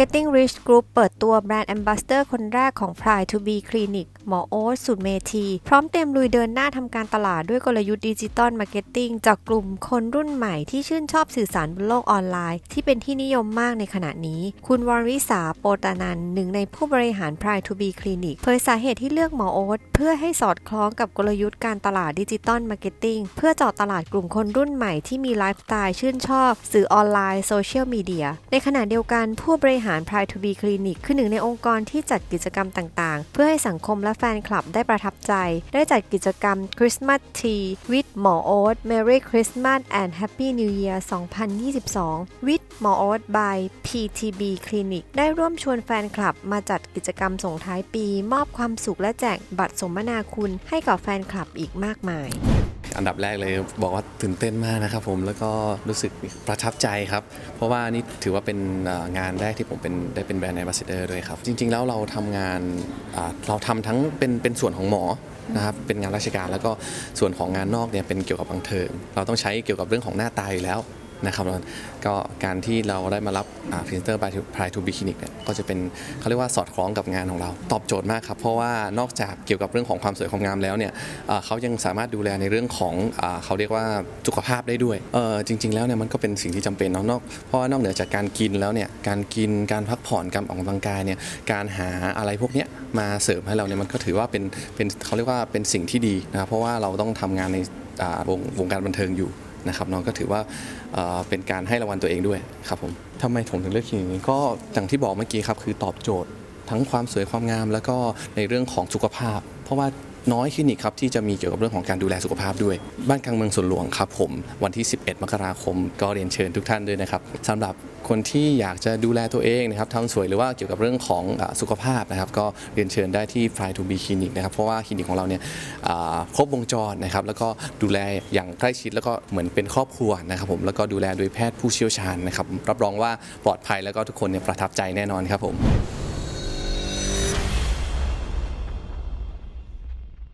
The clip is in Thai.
Getting Rich Group เปิดตัวแบรนด์ Ambassador คนแรกของ Pride to be Clinic หมอโอ๊ตสุดเมธี พร้อมเตรียมลุยเดินหน้าทำการตลาดด้วยกลยุทธ์ดิจิตอลมาร์เก็ตติ้งจากกลุ่มคนรุ่นใหม่ที่ชื่นชอบสื่อสารบนโลกออนไลน์ ที่เป็นที่นิยมมากในขณะนี้ คุณวรวิสาโปตานันหนึ่งในผู้บริหาร Pride to be Clinic เผยสาเหตุที่เลือกหมอโอ๊ตเพื่อให้สอดคล้องกับกลยุทธ์การตลาดดิจิตอลมาร์เก็ตติ้งเพื่อเจาะตลาดกลุ่มคนรุ่นใหม่ที่มีไลฟ์สไตล์ชื่นชอบ สื่อออนไลน์โซเชียลมีเดียในขณะเดียวกันผู้บริหาร Pride to be Clinic คือหนึ่งในองค์กรที่จัดกิจกรรมต่างๆ เพื่อให้สังคมและแฟนคลับได้ประทับใจ ได้จัดกิจกรรม Christmas Tea with หมอโอ๊ต Merry Christmas and Happy New Year 2022 with หมอโอ๊ต by PTB Clinic ได้ร่วมชวนแฟนคลับมาจัดกิจกรรมส่งท้ายปี มอบความสุขและแจกบัตรสมนาคุณให้กับแฟนคลับอีกมากมาย อันดับแรกเลยบอกว่าตื่นเต้นมากนะครับผมแล้วก็รู้สึกประทับใจครับ เพราะว่านี่ถือว่าเป็นงานแรกที่ผมเป็นได้เป็นแบรนด์ a อ b a s s a d o r ด้วยครับ จริง ๆ แล้วเราทำงานเราทำทั้งเป็นเป็นส่วนของหมอนะครับเป็นงานราชการแล้วก็ส่วนของงานนอกเนี่ยเป็นเกี่ยวกับบังเทิงเราต้องใช้เกี่ยวกับเรื่องของหน้าตาอยู่แล้ว นะครับแล้วก็การที่เราได้มารับพรีเซนเตอร์บายพายทูบีคลินิกเนี่ยก็จะเป็นเขาเรียกว่าสอดคล้องกับงานของเรา ตอบโจทย์มากครับเพราะว่านอกจากเกี่ยวกับเรื่องของความสวยความงามแล้วเนี่ยเขายังสามารถดูแลในเรื่องของอเขาเรียกว่าสุขภาพได้ด้วยจริง ๆ แล้วเนี่ยมันก็เป็นสิ่งที่จำเป็นเนาะนอกเพราะว่านอกเหนือจากการกินแล้วเนี่ยการกินการพักผ่อนการออกกำลังกายเนี่ยการหาอะไรพวกเนี้ยมาเสริมให้เราเนี่ยมันก็ถือว่าเป็นเป็นเขาเรียกว่าเป็นสิ่งที่ดีนะครับเพราะว่าเราต้องทำงานในวงวงการบันเทิงอยู่ นะครับน้องก็ถือว่าเเป็นการให้รางวัลตัวเองด้วยครับผมทำไมผมถึงเลือกคลินิกนี้ก็อย่างที่บอกเมื่อกี้ครับคือตอบโจทย์ทั้งความสวยความงาม แล้วก็ในเรื่องของสุขภาพ เพราะว่า น้อยคลินิกครับที่จะมีเกี่ยวกับเรื่องของการดูแลสุขภาพด้วย บ้านกลางเมืองสวนหลวงครับผม วันที่ 11 มกราคม ก็เรียนเชิญทุกท่านด้วยนะครับสำหรับคนที่อยากจะดูแลตัวเองนะครับทำสวยหรือว่าเกี่ยวกับเรื่องของอสุขภาพนะครับ ก็เรียนเชิญได้ที่ Fly to be Clinic นะครับ เพราะว่าคลินิกของเราเนี่ยครบวงจรนะครับ แล้วก็ดูแลอย่างใกล้ชิดแล้วก็เหมือนเป็นครอบครัวนะครับผมแล้วก็ดูแลโดยแพทย์ผู้เชี่ยวชาญนะครับรับรองว่าปลอดภัยแล้วก็ทุกคนเนี่ยประทับใจแน่นอนครับผม